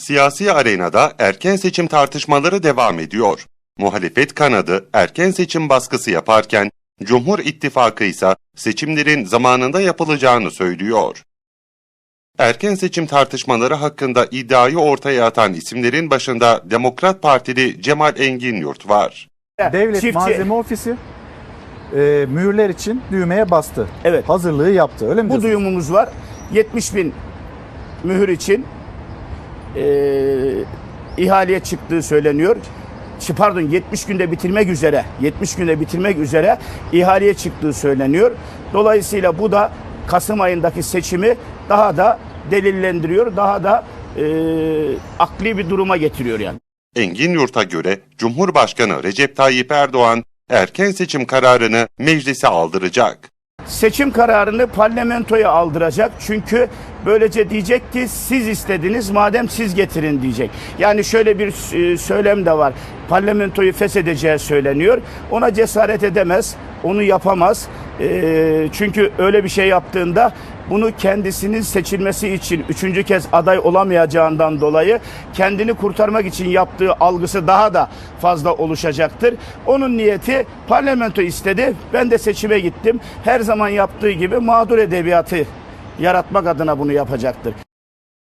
Siyasi arenada erken seçim tartışmaları devam ediyor. Muhalefet kanadı erken seçim baskısı yaparken, Cumhur İttifakı ise seçimlerin zamanında yapılacağını söylüyor. Erken seçim tartışmaları hakkında iddiayı ortaya atan isimlerin başında Demokrat Partili Cemal Engin Yurt var. Devlet Çiftçi- Malzeme Ofisi e, mühürler için düğmeye bastı. Evet. Hazırlığı yaptı. Öyle mi Bu diyorsunuz? duyumumuz var. 70 bin mühür için eee ihaleye çıktığı söyleniyor. Pardon 70 günde bitirmek üzere 70 günde bitirmek üzere ihaleye çıktığı söyleniyor. Dolayısıyla bu da Kasım ayındaki seçimi daha da delillendiriyor. Daha da eee, akli bir duruma getiriyor yani. Engin Yurt'a göre Cumhurbaşkanı Recep Tayyip Erdoğan erken seçim kararını meclise aldıracak. Seçim kararını parlamentoya aldıracak. Çünkü böylece diyecek ki siz istediniz madem siz getirin diyecek. Yani şöyle bir e, söylem de var. Parlamentoyu feshedeceği söyleniyor. Ona cesaret edemez. Onu yapamaz. E, çünkü öyle bir şey yaptığında bunu kendisinin seçilmesi için üçüncü kez aday olamayacağından dolayı kendini kurtarmak için yaptığı algısı daha da fazla oluşacaktır. Onun niyeti parlamento istedi. Ben de seçime gittim. Her zaman yaptığı gibi mağdur edebiyatı yaratmak adına bunu yapacaktır.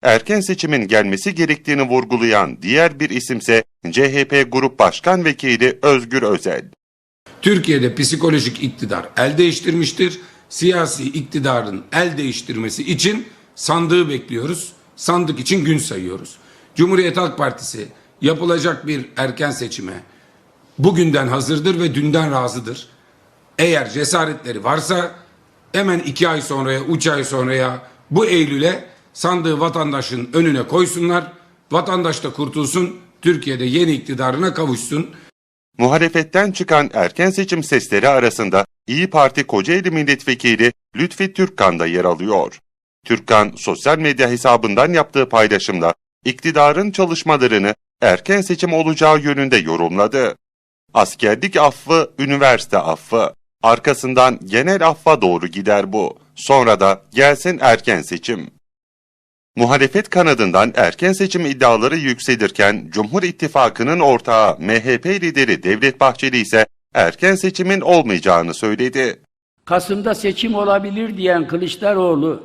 Erken seçimin gelmesi gerektiğini vurgulayan diğer bir isimse CHP Grup Başkan Vekili Özgür Özel. Türkiye'de psikolojik iktidar el değiştirmiştir. Siyasi iktidarın el değiştirmesi için sandığı bekliyoruz. Sandık için gün sayıyoruz. Cumhuriyet Halk Partisi yapılacak bir erken seçime bugünden hazırdır ve dünden razıdır. Eğer cesaretleri varsa hemen iki ay sonraya, üç ay sonraya bu Eylül'e sandığı vatandaşın önüne koysunlar. Vatandaş da kurtulsun, Türkiye'de yeni iktidarına kavuşsun. Muhalefetten çıkan erken seçim sesleri arasında İyi Parti Kocaeli Milletvekili Lütfi Türkkan da yer alıyor. Türkkan sosyal medya hesabından yaptığı paylaşımda iktidarın çalışmalarını erken seçim olacağı yönünde yorumladı. Askerlik affı, üniversite affı. Arkasından genel affa doğru gider bu. Sonra da gelsin erken seçim. Muhalefet kanadından erken seçim iddiaları yükselirken Cumhur İttifakı'nın ortağı MHP lideri Devlet Bahçeli ise erken seçimin olmayacağını söyledi. Kasım'da seçim olabilir diyen Kılıçdaroğlu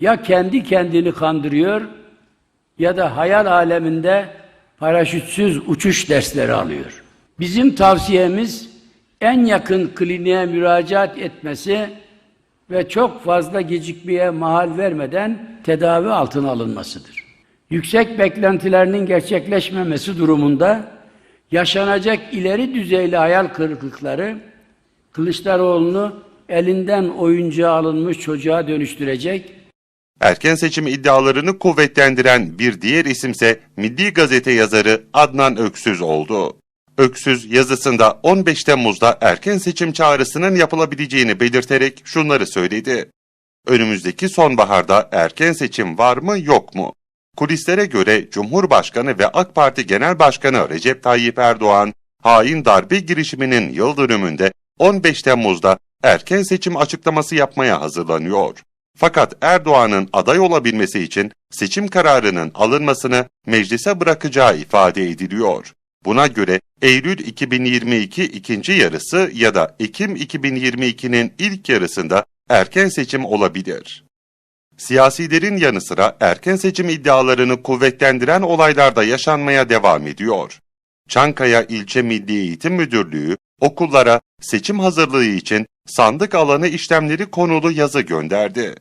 ya kendi kendini kandırıyor ya da hayal aleminde paraşütsüz uçuş dersleri alıyor. Bizim tavsiyemiz en yakın kliniğe müracaat etmesi ve çok fazla gecikmeye mahal vermeden tedavi altına alınmasıdır. Yüksek beklentilerinin gerçekleşmemesi durumunda yaşanacak ileri düzeyli hayal kırıklıkları Kılıçdaroğlu'nu elinden oyuncağı alınmış çocuğa dönüştürecek Erken seçim iddialarını kuvvetlendiren bir diğer isimse Milli Gazete yazarı Adnan Öksüz oldu. Öksüz yazısında 15 Temmuz'da erken seçim çağrısının yapılabileceğini belirterek şunları söyledi. Önümüzdeki sonbaharda erken seçim var mı yok mu? Kulislere göre Cumhurbaşkanı ve AK Parti Genel Başkanı Recep Tayyip Erdoğan, hain darbe girişiminin yıl dönümünde 15 Temmuz'da erken seçim açıklaması yapmaya hazırlanıyor. Fakat Erdoğan'ın aday olabilmesi için seçim kararının alınmasını meclise bırakacağı ifade ediliyor. Buna göre Eylül 2022 ikinci yarısı ya da Ekim 2022'nin ilk yarısında erken seçim olabilir. Siyasilerin yanı sıra erken seçim iddialarını kuvvetlendiren olaylar da yaşanmaya devam ediyor. Çankaya İlçe Milli Eğitim Müdürlüğü okullara seçim hazırlığı için sandık alanı işlemleri konulu yazı gönderdi.